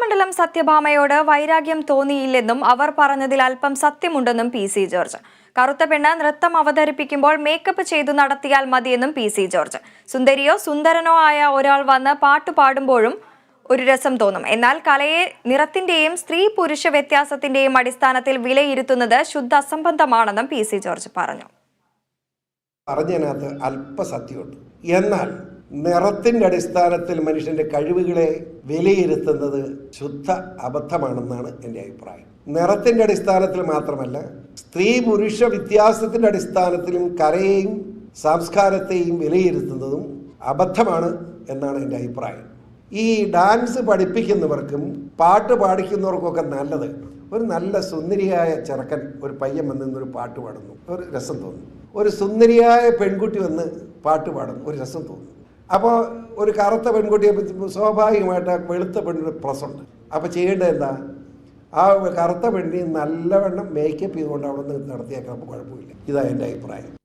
കലാമണ്ഡലം സത്യഭാമയോട് വൈരാഗ്യം തോന്നിയില്ലെന്നും അവർ പറഞ്ഞതിൽ അല്പം സത്യമുണ്ടെന്നും പി സി ജോർജ്. കറുത്ത പെണ്ണ് നൃത്തം അവതരിപ്പിക്കുമ്പോൾ മേക്കപ്പ് ചെയ്തു നടത്തിയാൽ മതിയെന്നും പി സി ജോർജ്. സുന്ദരിയോ സുന്ദരനോ ആയ ഒരാൾ വന്ന് പാട്ടു പാടുമ്പോഴും ഒരു രസം തോന്നും. എന്നാൽ കലയെ നിറത്തിന്റെയും സ്ത്രീ പുരുഷ വ്യത്യാസത്തിന്റെയും അടിസ്ഥാനത്തിൽ വിലയിരുത്തുന്നത് ശുദ്ധ അസംബന്ധമാണെന്നും പി സി ജോർജ് പറഞ്ഞു. പറഞ്ഞതിനകത്ത് അല്പസത്യമുണ്ട് എന്നാൽ നിറത്തിന്റെ അടിസ്ഥാനത്തിൽ മനുഷ്യന്റെ കഴിവുകളെ വിലയിരുത്തുന്നത് ശുദ്ധ അബദ്ധമാണെന്നാണ് എന്റെ അഭിപ്രായം. നിറത്തിന്റെ അടിസ്ഥാനത്തിൽ മാത്രമല്ല സ്ത്രീ പുരുഷ വ്യത്യാസത്തിന്റെ അടിസ്ഥാനത്തിലും കലയെയും സംസ്കാരത്തെയും വിലയിരുത്തുന്നതും അബദ്ധമാണ് എന്നാണ് എന്റെ അഭിപ്രായം. ഈ ഡാൻസ് പഠിപ്പിക്കുന്നവർക്കും പാട്ട് പാടിക്കുന്നവർക്കൊക്കെ നല്ലത്. ഒരു നല്ല സുന്ദരിയായ ചെറുക്കൻ ഒരു പയ്യൻ വന്ന് നിന്നൊരു പാട്ട് പാടുന്നു. ഒരു രസം തോന്നുന്നു. ഒരു സുന്ദരിയായ പെൺകുട്ടി വന്ന് പാട്ട് പാടുന്നു. ഒരു രസം തോന്നുന്നു. അപ്പോൾ ഒരു കറുത്ത പെൺകുട്ടിയെ സ്വാഭാവികമായിട്ട് വെളുത്ത പെണ്ണിന് പ്രസുണ്ട് അപ്പോൾ ചെയ്യേണ്ടത് എന്താ? ആ കറുത്ത പെണ്ണിനെ നല്ലവണ്ണം മേക്കപ്പ് ചെയ്തുകൊണ്ട് അവിടെ നിന്ന് നടത്തിയേക്കാൻ കുഴപ്പമില്ല. ഇതാണ് എന്റെ അഭിപ്രായം.